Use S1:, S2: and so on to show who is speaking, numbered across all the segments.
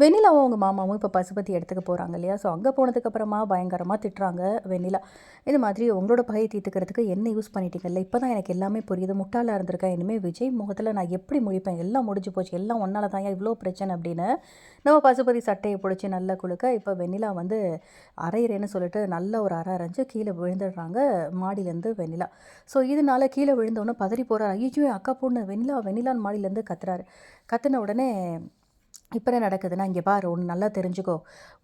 S1: வெண்ணிலாவும் அவங்க மாமாவும் இப்போ பசுபதி இடத்துக்கு போகிறாங்க இல்லையா? ஸோ அங்கே போனதுக்கப்புறமா பயங்கரமாக திட்டுறாங்க வெண்ணிலா. இது மாதிரி உங்களோட பகையை தீர்த்துக்கிறதுக்கு என்ன யூஸ் பண்ணிட்டீங்கல்ல இப்போ தான் எனக்கு எல்லாமே புரியுது. முட்டாளாக இருந்திருக்கேன். இனிமேல் விஜய் முகத்தில் நான் எப்படி முடிப்பேன்? எல்லாம் முடிஞ்சு போச்சு. எல்லாம் ஒன்றால் தான் இவ்வளோ பிரச்சனை அப்படின்னு நம்ம பசுபதி சட்டையை பிடிச்சி நல்லா குலுக்க இப்போ வெண்ணிலா வந்து அரையிறேன்னு சொல்லிட்டு நல்ல ஒரு அரை அரைஞ்சு கீழே விழுந்துடுறாங்க மாடியிலேருந்து வெண்ணிலா. ஸோ இதனால கீழே விழுந்தோடனே பதறி போகிறார் ஐயோ அக்கா பொண்ணு வெண்ணிலா வெண்ணிலான்னு மாடியிலேருந்து கத்துறாரு. கத்துன உடனே இப்போ என்ன நடக்குதுன்னா இங்கே பாரு ஒன்று நல்லா தெரிஞ்சுக்கோ.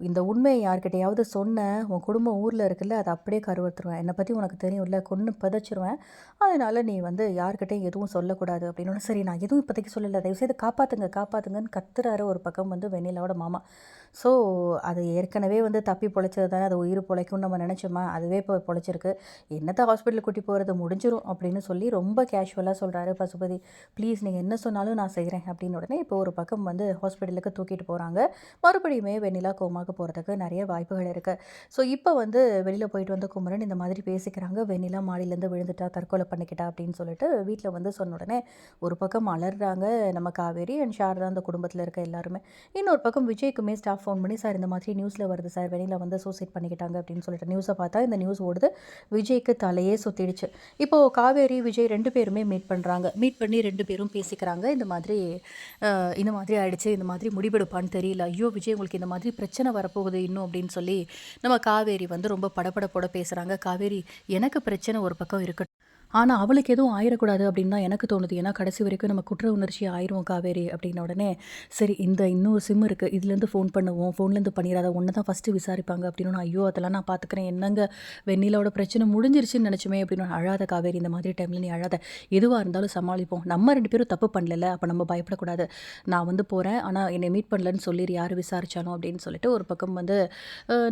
S1: இந்த உண்மையை யார்கிட்டையாவது சொன்ன உன் குடும்பம் ஊரில் இருக்குல்ல அதை அப்படியே கருவத்துருவேன் என்னை பற்றி உனக்கு தெரியும்ல கொன்று புதைச்சிருவேன். அதனால் நீ வந்து யார்கிட்டையும் எதுவும் சொல்லக்கூடாது அப்படின்னு சரி நான் எதுவும் இப்போதைக்கு சொல்லலை. தயவுசெய்து காப்பாற்றுங்க காப்பாற்றுங்கன்னு கத்துறாரு ஒரு பக்கம் வந்து வெண்ணிலாவோட மாமா. ஸோ அது ஏற்கனவே வந்து தப்பி பொழைச்சது தானே அது உயிர் பொழைக்கும்னு நம்ம நினச்சோமா? அதுவே இப்போ பொழைச்சிருக்கு. என்னத்தை ஹாஸ்பிட்டலுக்கு கூட்டி போகிறது முடிஞ்சிரும் அப்படின்னு சொல்லி ரொம்ப கேஷுவலாக சொல்கிறாரு பசுபதி. ப்ளீஸ் நீங்கள் என்ன சொன்னாலும் நான் செய்கிறேன் அப்படின்னு உடனே இப்போ ஒரு பக்கம் வந்து ஹாஸ்பிட்டல் கடலுக்கு தூக்கிட்டு போகிறாங்க மறுபடியுமே வெண்ணிலா கோமாக்கு போகிறதுக்கு நிறைய வாய்ப்புகள் இருக்குது ஸோ இப்போ வந்து வெளியில் போயிட்டு வந்த குமரன் இந்த மாதிரி பேசிக்கிறாங்க. வெண்ணிலா மாடியிலேருந்து விழுந்துட்டா தற்கொலை பண்ணிக்கிட்டா அப்படின்னு சொல்லிட்டு வீட்டில் வந்து சொன்ன உடனே ஒரு பக்கம் அலறாங்க நம்ம காவேரி அண்ட் ஷாரதா அந்த குடும்பத்தில் இருக்க எல்லாருமே. இன்னொரு பக்கம் விஜய்க்குமே ஸ்டாஃப் ஃபோன் பண்ணி சார் இந்த மாதிரி நியூஸில் வருது சார். வெளியில் வந்து சூசைட் பண்ணிக்கிட்டாங்க அப்படின்னு சொல்லிட்டு நியூஸை பார்த்தா இந்த நியூஸ் ஓடுது. விஜய்க்கு தலையே சுற்றிடுச்சு இப்போது காவேரி விஜய் ரெண்டு பேருமே மீட் பண்ணுறாங்க மீட் பண்ணி ரெண்டு பேரும் பேசிக்கிறாங்க. இந்த மாதிரி இந்த மாதிரி ஆயிடுச்சு இந்த மாதிரி முடிவெடுப்பான்னு தெரியல. ஐயோ விஜய் உங்களுக்கு இந்த மாதிரி பிரச்சனை வரப்போகுது இன்னும் அப்படின்னு சொல்லி நம்ம காவேரி வந்து ரொம்ப படப்படப்போட பேசுகிறாங்க காவேரி எனக்கு பிரச்சனை ஒரு பக்கம் இருக்கட்டும். ஆனால் அவளுக்கு எதுவும் ஆயிடக்கூடாது அப்படின்னு தான் எனக்கு தோணுது. ஏன்னா கடைசி வரைக்கும் நம்ம குற்ற உணர்ச்சி ஆயிரும் காவேரி அப்படின்ன உடனே சரி இந்த இன்னொரு சிம் இருக்குது இதுலேருந்து ஃபோன் பண்ணுவோம். ஃபோன்லேருந்து பண்ணிடாத ஒன்று தான் ஃபஸ்ட்டு விசாரிப்பாங்க அப்படின்னு நான் ஐயோ அதெல்லாம் நான் பார்த்துக்கிறேன் என்னங்க வெண்ணிலோட பிரச்சனை முடிஞ்சிருச்சுன்னு நினச்சுமே அப்படின்னு அழாத காவேரி இந்த மாதிரி டைமில் நீ அழாத. எதுவாக இருந்தாலும் சமாளிப்போம். நம்ம ரெண்டு பேரும் தப்பு பண்ணல அப்போ நம்ம பயப்படக்கூடாது. நான் வந்து போகிறேன் ஆனால் என்னை மீட் பண்ணலன்னு சொல்லிடு யார் விசாரித்தாலும் அப்படின்னு சொல்லிட்டு ஒரு பக்கம் வந்து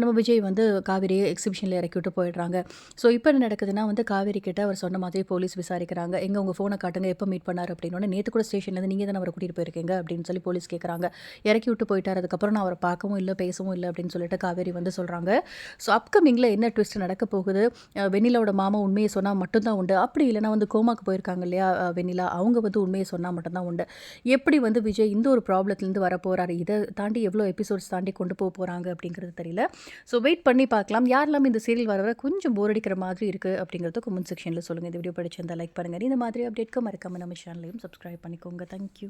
S1: நம்ம விஜய் வந்து காவேரியை எக்ஸிபிஷனில் இறக்கி விட்டு போயிடுறாங்க. ஸோ இப்போ என்ன நடக்குதுன்னா வந்து காவேரி கிட்ட அவர் சொன்ன அதே போலீஸ் விசாரிக்கிறாங்க. எங்கே உங்கள் ஃபோனை காட்டுங்க எப்போ மீட் பண்ணார் அப்படின்னு நேற்று கூட ஸ்டேஷன்லேருந்து நீங்கள் தானே அவரை கூட்டிகிட்டு போயிருக்கீங்க அப்படின்னு சொல்லி போலீஸ் கேட்குறாங்க இறக்கி விட்டு போயிட்டார். அதுக்கப்புறம் நான் அவரை பார்க்கவும் இல்லை பேசவும் இல்லை அப்படின்னு சொல்லிட்டு காவேரி வந்து சொல்கிறாங்க ஸோ அப்கமிங்கில் என்ன ட்விஸ்ட் நடக்க போகுது? வெண்ணிலாவோட மாமா உண்மையை சொன்னால் மட்டும்தான் உண்டு. அப்படி இல்லைனா வந்து கோமாக்கு போயிருக்காங்க இல்லையா வெண்ணிலா? அவங்க வந்து உண்மையை சொன்னால் மட்டும்தான் உண்டு. எப்படி வந்து விஜய் இந்த ஒரு ப்ராப்ளத்துலேருந்து வர போகிறாரு இதை தாண்டி எவ்வளோ எபிசோட்ஸ் தாண்டி கொண்டு போக போகிறாங்க அப்படிங்கிறது தெரியல. ஸோ வெயிட் பண்ணி பார்க்கலாம். யாரெல்லாம் இந்த சீரியல் வர வர கொஞ்சம் போர் அடிக்கிற மாதிரி இருக்குது அப்படிங்கிறத கமெண்ட் செக்ஷனில் சொல்லுங்கள் இது வீடியோ பிடிச்சிருந்தால் லைக் பண்ணுங்கள் இந்த மாதிரி அப்டேட்க்கு மறக்காமல் நம்ம சேனலையும் சப்ஸ்கிரைப் பண்ணிக்கோங்க. தேங்க்யூ